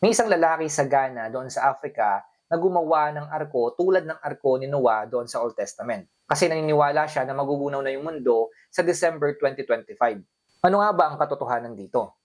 May isang lalaki sa Ghana doon sa Africa na gumawa ng arko tulad ng arko ni Noah doon sa Old Testament. Kasi naniniwala siya na magugunaw na yung mundo sa December 2025. Ano nga ba ang katotohanan dito?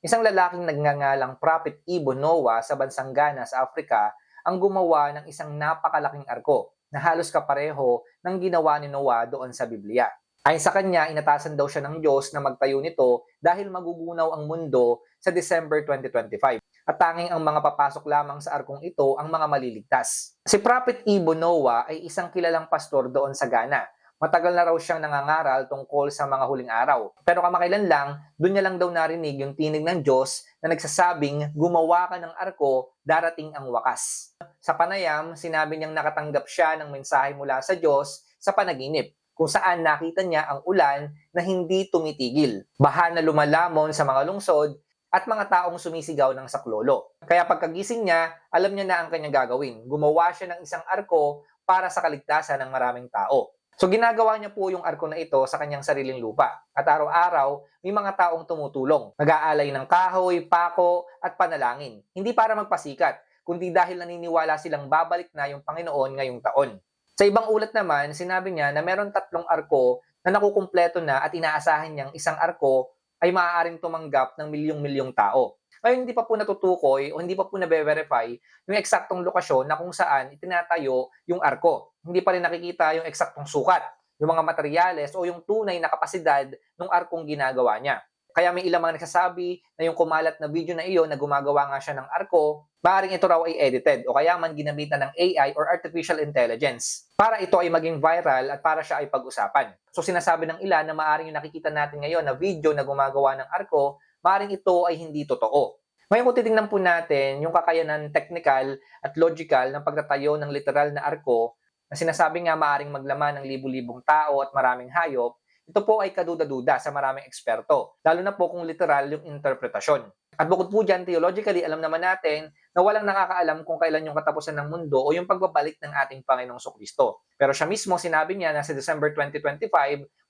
Isang lalaking nagngangalang Prophet Ibo Noah sa bansang Ghana sa Africa ang gumawa ng isang napakalaking arko na halos kapareho ng ginawa ni Noah doon sa Biblia. Ayon sa kanya, inatasan daw siya ng Diyos na magtayo nito dahil magugunaw ang mundo sa December 2025. At tanging ang mga papasok lamang sa arkong ito ang mga maliligtas. Si Prophet Ibo Noah ay isang kilalang pastor doon sa Ghana. Matagal na raw siyang nangangaral tungkol sa mga huling araw. Pero kamakailan lang, doon niya lang daw narinig yung tinig ng Diyos na nagsasabing, gumawa ka ng arko, darating ang wakas. Sa panayam, sinabi niyang nakatanggap siya ng mensahe mula sa Diyos sa panaginip kung saan nakita niya ang ulan na hindi tumitigil, baha na lumalamon sa mga lungsod, at mga taong sumisigaw ng saklolo. Kaya pagkagising niya, alam niya na ang kanyang gagawin. Gumawa siya ng isang arko para sa kaligtasan ng maraming tao. So ginagawa niya po yung arko na ito sa kanyang sariling lupa. At araw-araw, may mga taong tumutulong. Nag-aalay ng kahoy, pako, at panalangin. Hindi para magpasikat, kundi dahil naniniwala silang babalik na yung Panginoon ngayong taon. Sa ibang ulat naman, sinabi niya na meron tatlong arko na nakukumpleto na at inaasahan niyang isang arko ay maaaring tumanggap ng milyong-milyong tao. Ngayon, hindi pa po natutukoy o hindi pa po nabe-verify yung eksaktong lokasyon na kung saan itinatayo yung arko. Hindi pa rin nakikita yung eksaktong sukat, yung mga materyales o yung tunay na kapasidad ng arkong ginagawa niya. Kaya may ilang mga nagsasabi na yung kumalat na video na iyon na gumagawa nga siya ng arko, maaaring ito raw ay edited o kaya man ginamitan ng AI or artificial intelligence para ito ay maging viral at para siya ay pag-usapan. So sinasabi ng ilan na maaaring yung nakikita natin ngayon na video na gumagawa ng arko, maaaring ito ay hindi totoo. Ngayon kung titingnan po natin yung kakayanan technical at logical ng pagtatayo ng literal na arko na sinasabi nga maaaring maglaman ng libu-libong tao at maraming hayop, ito po ay kaduda-duda sa maraming eksperto, lalo na po kung literal yung interpretasyon. At bukod po dyan, theologically, alam naman natin na walang nakakaalam kung kailan yung katapusan ng mundo o yung pagbabalik ng ating Panginoong Kristo. Pero siya mismo, sinabi niya na sa December 2025,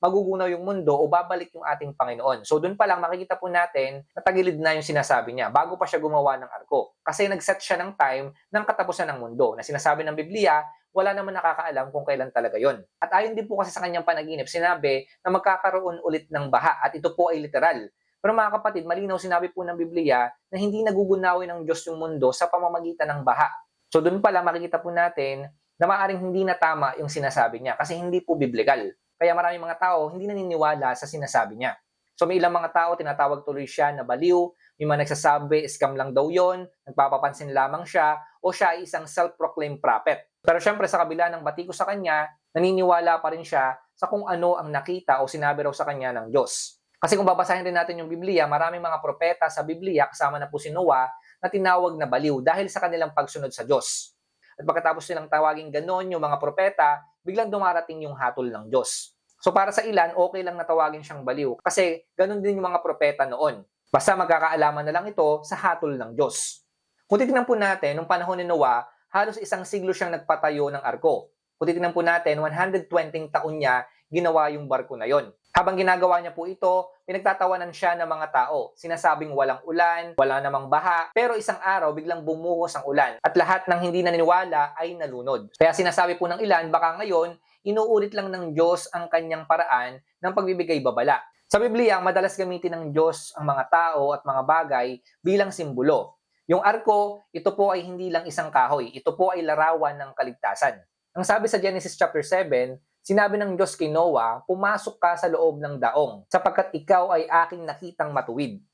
magugunaw yung mundo o babalik yung ating Panginoon. So doon pa lang makikita po natin na tagilid na yung sinasabi niya bago pa siya gumawa ng arko. Kasi nag-set siya ng time ng katapusan ng mundo na sinasabi ng Biblia, wala naman nakakaalam kung kailan talaga yon. At ayon din po kasi sa kanyang panaginip, sinabi na magkakaroon ulit ng baha at ito po ay literal. Pero mga kapatid, malinaw sinabi po ng Biblia na hindi nagugunawin ng Diyos yung mundo sa pamamagitan ng baha. So doon pala makikita po natin na maaring hindi na tama yung sinasabi niya kasi hindi po biblical. Kaya maraming mga tao hindi naniniwala sa sinasabi niya. So may ilang mga tao tinatawag tuloy siya na baliw, may mga nagsasabi scam lang daw yon, nagpapapansin lamang siya, o siya ay isang self-proclaimed prophet. Pero syempre sa kabila ng batiko sa kanya, naniniwala pa rin siya sa kung ano ang nakita o sinabi raw sa kanya ng Diyos. Kasi kung babasahin rin natin yung Biblia, maraming mga propeta sa Biblia, kasama na po si Noah, na tinawag na baliw dahil sa kanilang pagsunod sa Diyos. At pagkatapos nilang tawagin ganon yung mga propeta, biglang dumarating yung hatol ng Diyos. So para sa ilan, okay lang natawagin siyang baliw kasi ganon din yung mga propeta noon. Basta magkakaalaman na lang ito sa hatol ng Diyos. Kung titignan po natin, nung panahon ni Noah, halos isang siglo siyang nagpatayo ng arko. Kung titignan po natin, 120 taon niya ginawa yung barko na yon. Habang ginagawa niya po ito, pinagtatawanan siya ng mga tao. Sinasabing walang ulan, wala namang baha, pero isang araw biglang bumuhos ang ulan at lahat ng hindi naniniwala ay nalunod. Kaya sinasabi po ng ilan, baka ngayon, inuulit lang ng Diyos ang kanyang paraan ng pagbibigay babala. Sa Biblia, madalas gamitin ng Diyos ang mga tao at mga bagay bilang simbolo. Yung arko, ito po ay hindi lang isang kahoy. Ito po ay larawan ng kaligtasan. Ang sabi sa Genesis chapter 7, Sinabi ng Diyos kay Noah, pumasok ka sa loob ng daong, sapagkat ikaw ay aking nakitang matuwid.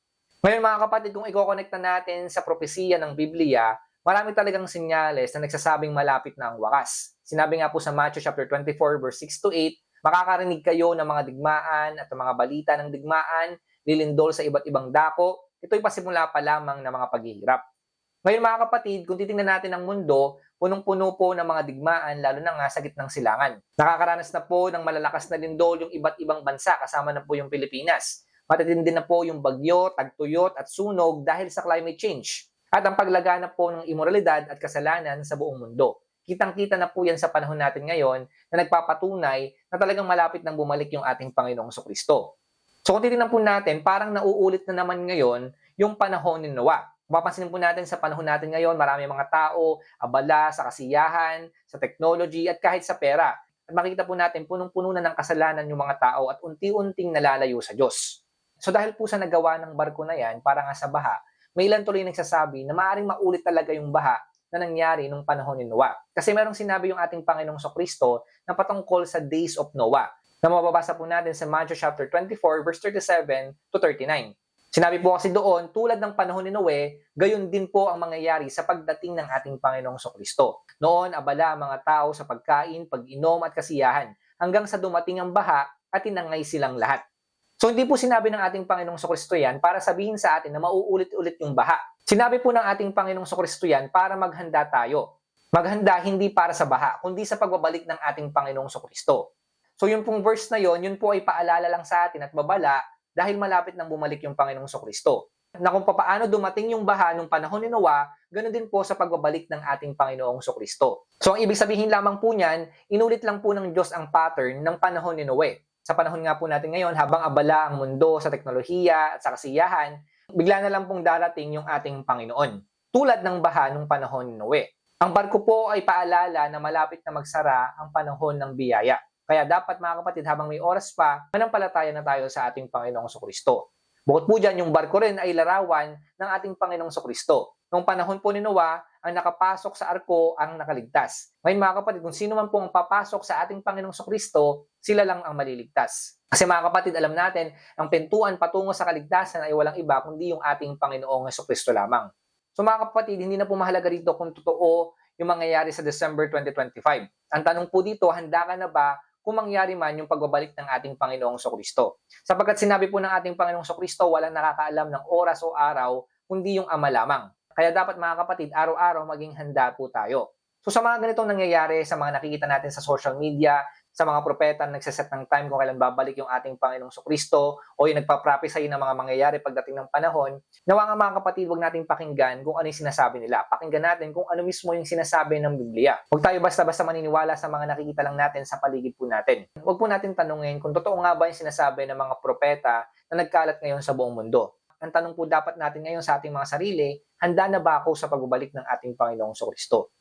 Ngayon mga kapatid, kung ikokonekta natin sa propesiya ng Biblia, marami talagang senyales na nagsasabing malapit na ang wakas. Sinabi nga po sa Matthew chapter 24 verse 6 to 8, makakarinig kayo ng mga digmaan at mga balita ng digmaan, lilindol sa iba't ibang dako. Ito'y pasimula pa lamang ng mga paghihirap. Ngayon mga kapatid, kung titingnan natin ang mundo, punong-puno po ng mga digmaan, lalo na nga sa gitnang silangan. Nakakaranas na po ng malalakas na lindol yung iba't ibang bansa, kasama na po yung Pilipinas. Matitindi na po yung bagyo, tagtuyot at sunog dahil sa climate change. At ang paglagana po ng imoralidad at kasalanan sa buong mundo. Kitang-kita na po yan sa panahon natin ngayon na nagpapatunay na talagang malapit nang bumalik yung ating Panginoong Kristo. So kung titignan po natin, parang nauulit na naman ngayon yung panahon ni Noah. Mapapansin po natin sa panahon natin ngayon, marami mga tao, abala sa kasiyahan, sa technology, at kahit sa pera. At makikita po natin, punong-puno na ng kasalanan yung mga tao at unti-unting nalalayo sa Diyos. So dahil po sa nagawa ng barko na yan, para nga sa baha, may ilan tuloy nagsasabi na maaaring maulit talaga yung baha na nangyari nung panahon ni Noah. Kasi merong sinabi yung ating Panginoong Kristo na patungkol sa days of Noah na mababasa po natin sa Matthew chapter 24 verse 37 to 39. Sinabi po kasi doon, tulad ng panahon ni Noe, gayon din po ang mangyayari sa pagdating ng ating Panginoong Kristo. Noon, abala ang mga tao sa pagkain, pag-inom at kasiyahan, hanggang sa dumating ang baha at tinangay silang lahat. So hindi po sinabi ng ating Panginoong Kristo yan para sabihin sa atin na mauulit-ulit yung baha. Sinabi po ng ating Panginoong Kristo yan para maghanda tayo. Maghanda hindi para sa baha, kundi sa pagbabalik ng ating Panginoong Kristo. So yung pong verse na yon, yun po ay paalala lang sa atin at babala dahil malapit nang bumalik yung Panginoong Kristo. Na kung paano dumating yung baha nung panahon ni Noah, ganoon din po sa pagbabalik ng ating Panginoong Kristo. So ang ibig sabihin lamang po niyan, inulit lang po ng Diyos ang pattern ng panahon ni Noe. Sa panahon nga po natin ngayon, habang abala ang mundo sa teknolohiya at sa kasiyahan, bigla na lang pong darating yung ating Panginoon. Tulad ng baha nung panahon ni Noe. Ang barko po ay paalala na malapit na magsara ang panahon ng biyaya. Kaya dapat mga kapatid, habang may oras pa, manampalataya na tayo sa ating Panginoong Kristo. Bukod po dyan, yung barko rin ay larawan ng ating Panginoong Kristo. Noong panahon po ni Noah, ang nakapasok sa arko ang nakaligtas. Ngayon mga kapatid, kung sino man po ang papasok sa ating Panginoong Kristo, sila lang ang maliligtas. Kasi mga kapatid, alam natin, ang pintuan patungo sa kaligtasan ay walang iba kundi yung ating Panginoong Kristo lamang. So mga kapatid, hindi na po mahalaga rito kung totoo yung mangyayari sa December 2025. Ang tanong po dito, handa ka na ba kung mangyari man yung pagbabalik ng ating Panginoong Kristo. Sapagkat sinabi po ng ating Panginoong Kristo, walang nakakaalam ng oras o araw, kundi yung Ama lamang. Kaya dapat mga kapatid, araw-araw maging handa po tayo. So sa mga ganitong nangyayari, sa mga nakikita natin sa social media, sa mga propeta na nagsaset ng time kung kailan babalik yung ating Panginoong Kristo o yung nagpa-prophesy ng mga mangyayari pagdating ng panahon, nawa nga mga kapatid, huwag nating pakinggan kung ano yung sinasabi nila. Pakinggan natin kung ano mismo yung sinasabi ng Biblia. Huwag tayo basta-basta maniniwala sa mga nakikita lang natin sa paligid po natin. Huwag po natin tanungin kung totoo nga ba yung sinasabi ng mga propeta na nagkalat ngayon sa buong mundo. Ang tanong po dapat natin ngayon sa ating mga sarili, handa na ba ako sa pagbabalik ng ating Panginoong Kristo?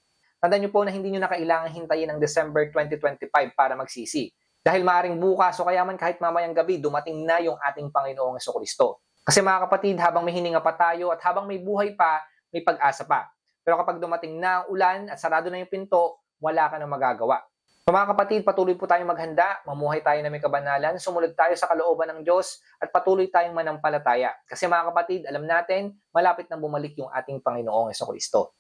Tandaan niyo po na hindi niyo na kailangan hintayin ng December 2025 para magsisi. Dahil maaring bukas o kaya man kahit mamayang gabi, dumating na yung ating Panginoong Kristo. Kasi mga kapatid, habang may hininga pa tayo at habang may buhay pa, may pag-asa pa. Pero kapag dumating na ang ulan at sarado na yung pinto, wala ka nang magagawa. So mga kapatid, patuloy po tayong maghanda, mamuhay tayo na may kabanalan, sumunod tayo sa kalooban ng Diyos at patuloy tayong manampalataya. Kasi mga kapatid, alam natin, malapit nang bumalik yung ating Panginoong Kristo.